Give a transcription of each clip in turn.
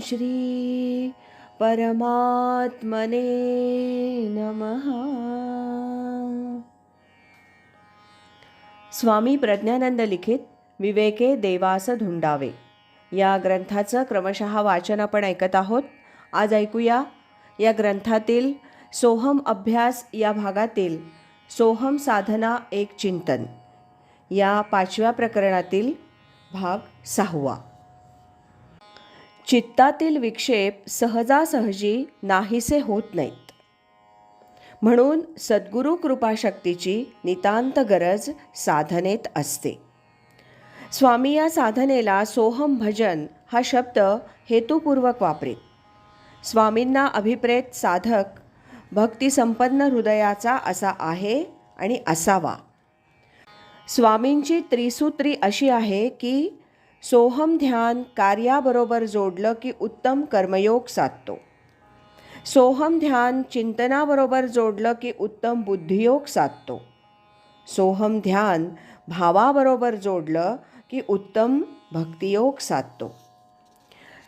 श्री परमात्मने नमः। स्वामी प्रज्ञानंद लिखित विवेके देवास धुंडावे या ग्रंथाचं क्रमशः वाचन आपण ऐकत आहोत. आज ऐकूया. या ग्रंथातील सोहम अभ्यास या भागातील सोहम साधना एक चिंतन. या पाचव्या प्रकरणातील भाग सहावा. चित्तातील विक्षेप सहजासहजी नाहीसे होत नाहीत. म्हणून सद्गुरू कृपाशक्तीची नितांत गरज साधनेत असते. स्वामी या साधनेला सोहम भजन हा शब्द हेतुपूर्वक वापरीत. स्वामींना अभिप्रेत साधक भक्तिसंपन्न हृदयाचा असा आहे आणि असावा. स्वामींची त्रिसूत्री अशी आहे की सोहम ध्यान कार्याबरोबर जोडलं की उत्तम कर्मयोग साधतो. सोहम ध्यान चिंतनाबरोबर जोडलं की उत्तम बुद्धियोग साधतो. सोहम ध्यान भावाबरोबर जोडलं की उत्तम भक्तियोग साधतो.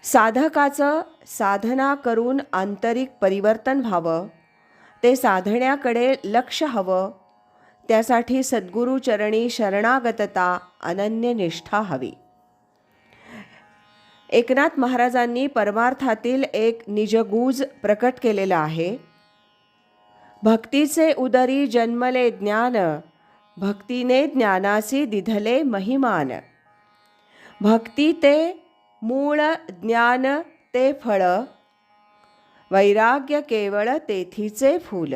साधकाचं साधना करून आंतरिक परिवर्तन व्हावं ते साधण्याकडे लक्ष हवं त्यासाठी सद्गुरूचरणी शरणागतता अनन्य निष्ठा हवी. एकनाथ महाराजांनी परमार्थातील एक निजगूज प्रकट केलेला आहे. भक्तीचे उदरी जन्मले ज्ञान भक्तीने ज्ञानासी दिधले महिमान. भक्ती ते मूळ ज्ञान ते फळ वैराग्य केवळ तेथीचे फूल.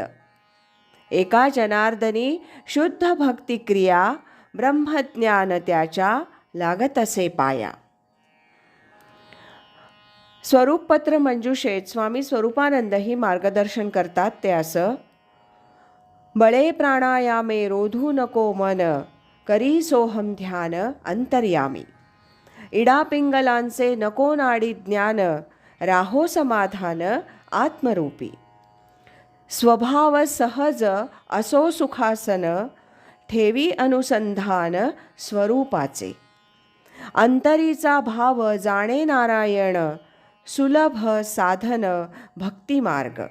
एका जनार्दनी शुद्ध भक्तिक्रिया ब्रह्मज्ञान त्याच्या लागत असे पाया. स्वरूपपत्र मंजुषेत स्वामी स्वरूपानंदही मार्गदर्शन करतात ते असं बळे प्राणायामे रोधू नको मन करी सोहम ध्यान अंतर्यामी. इडापिंगलांचे नको नाडी ज्ञान राहो समाधान आत्मरूपी. स्वभाव सहज असो सुखासन ठेवी अनुसंधान स्वरूपाचे. अंतरीचा भाव जाणे नारायण सुलभ साधन भक्तिमार्ग.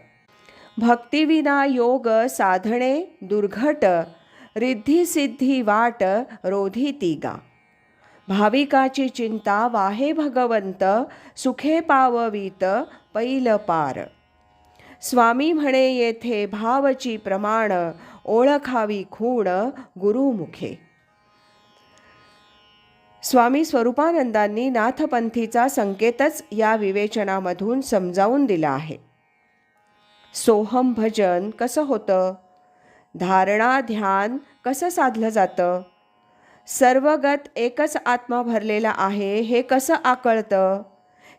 भक्तिविना योग साधणे दुर्घट रिद्धिसिद्धी वाट रोधी तिगा. भाविकाची चिंता वाहे भगवंत सुखे पाववीत पैल पार. स्वामी म्हणे येथे भावची प्रमाण ओळखावी खूण गुरुमुखे. स्वामी स्वरूपानंदांनी नाथपंथीचा संकेतच या विवेचनामधून समजावून दिला आहे. सोहम भजन कसं होतं? धारणा ध्यान कसं साधलं जातं? सर्वगत एकच आत्मा भरलेला आहे हे कसं आकळतं?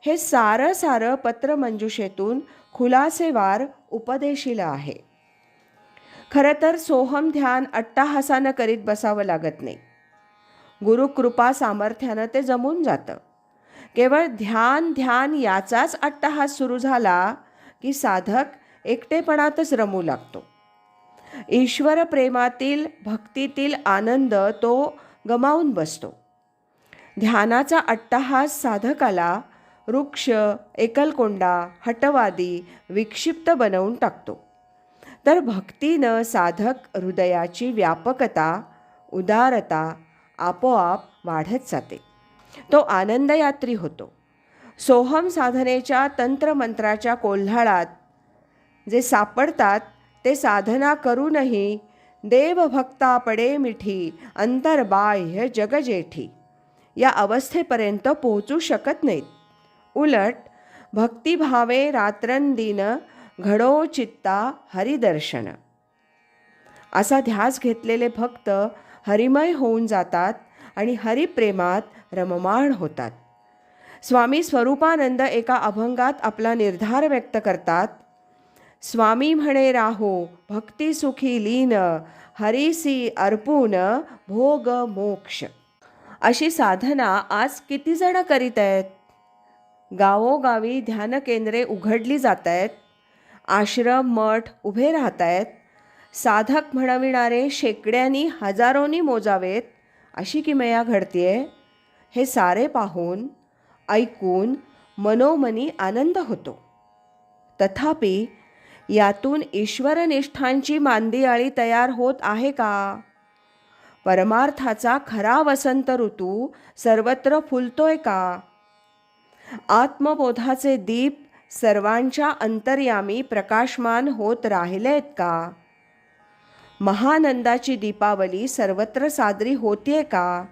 हे सारं सारं पत्रमंजुषेतून खुलासेवार उपदेशिलं आहे. खरं तर सोहम ध्यान अट्टाहासानं करीत बसावं लागत नाही. गुरुकृपा सामर्थ्यानं ते जमून जातं. केवळ ध्यान ध्यान याचाच अट्टाहास सुरू झाला की साधक एकटेपणातच रमू लागतो. ईश्वर प्रेमातील भक्तीतील आनंद तो गमावून बसतो. ध्यानाचा अट्टहास साधकाला वृक्ष एकलकोंडा हटवादी विक्षिप्त बनवून टाकतो. तर भक्तीनं साधक हृदयाची व्यापकता उदारता आपोआप वाढत जाते. तो आनंदयात्री होतो. सोहम साधनेच्या तंत्रमंत्राच्या कोल्हाळात जे सापडतात ते साधना करूनही देवभक्ता पडे मिठी अंतर्बाह्य जगजेठी या अवस्थेपर्यंत पोहोचू शकत नाहीत. उलट भक्तिभावे रात्रंदिन घडो चित्ता हरिदर्शन. असा ध्यास घेतलेले भक्त हरिमय होऊन जातात आणि हरिप्रेमात रममाण होतात. स्वामी स्वरूपानंद एका अभंगात आपला निर्धार व्यक्त करतात. स्वामी म्हणे राहो भक्ती सुखी लीन हरिसी अर्पून भोग मोक्ष. अशी साधना आज किती जण करीत आहेत? गावोगावी ध्यानकेंद्रे उघडली जात आहेत. आश्रम मठ उभे राहत आहेत. साधक म्हणविणारे शेकड्यांनी हजारोनी मोजावेत अशी किमया घडतीये? हे सारे पाहून ऐकून मनोमनी आनंद होतो. तथापि यातून ईश्वरनिष्ठांची मांदियाळी तयार होत आहे का? परमार्थाचा खरा वसंत ऋतू सर्वत्र फुलतोय का? आत्मबोधाचे दीप सर्वांच्या अंतर्यामी प्रकाशमान होत राहिलेत का? महानंदाची दीपावली सर्वत्र साजरी होतीये का?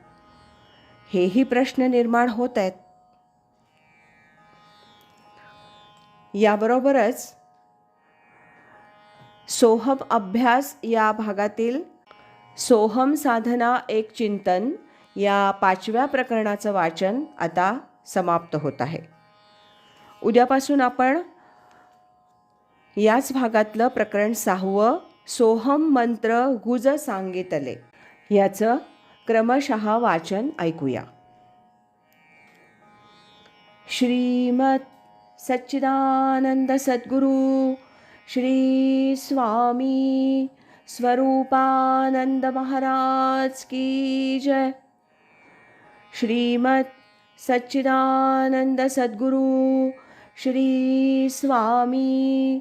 हेही प्रश्न निर्माण होत आहेत याबरोबरच सोहम अभ्यास या भागातील सोहम साधना एक चिंतन या पाचव्या प्रकरणाचं वाचन आता समाप्त होत आहे. उद्यापासून आपण याच भागातलं प्रकरण सहावं सोहम मंत्र गुज सांगितले. याचं क्रमशः वाचन ऐकूया. श्रीमत सच्चिदानंद सद्गुरु श्री स्वामी स्वरूपानंद महाराज की जय. श्रीमत सच्चिदानंद सद्गुरु श्री स्वामी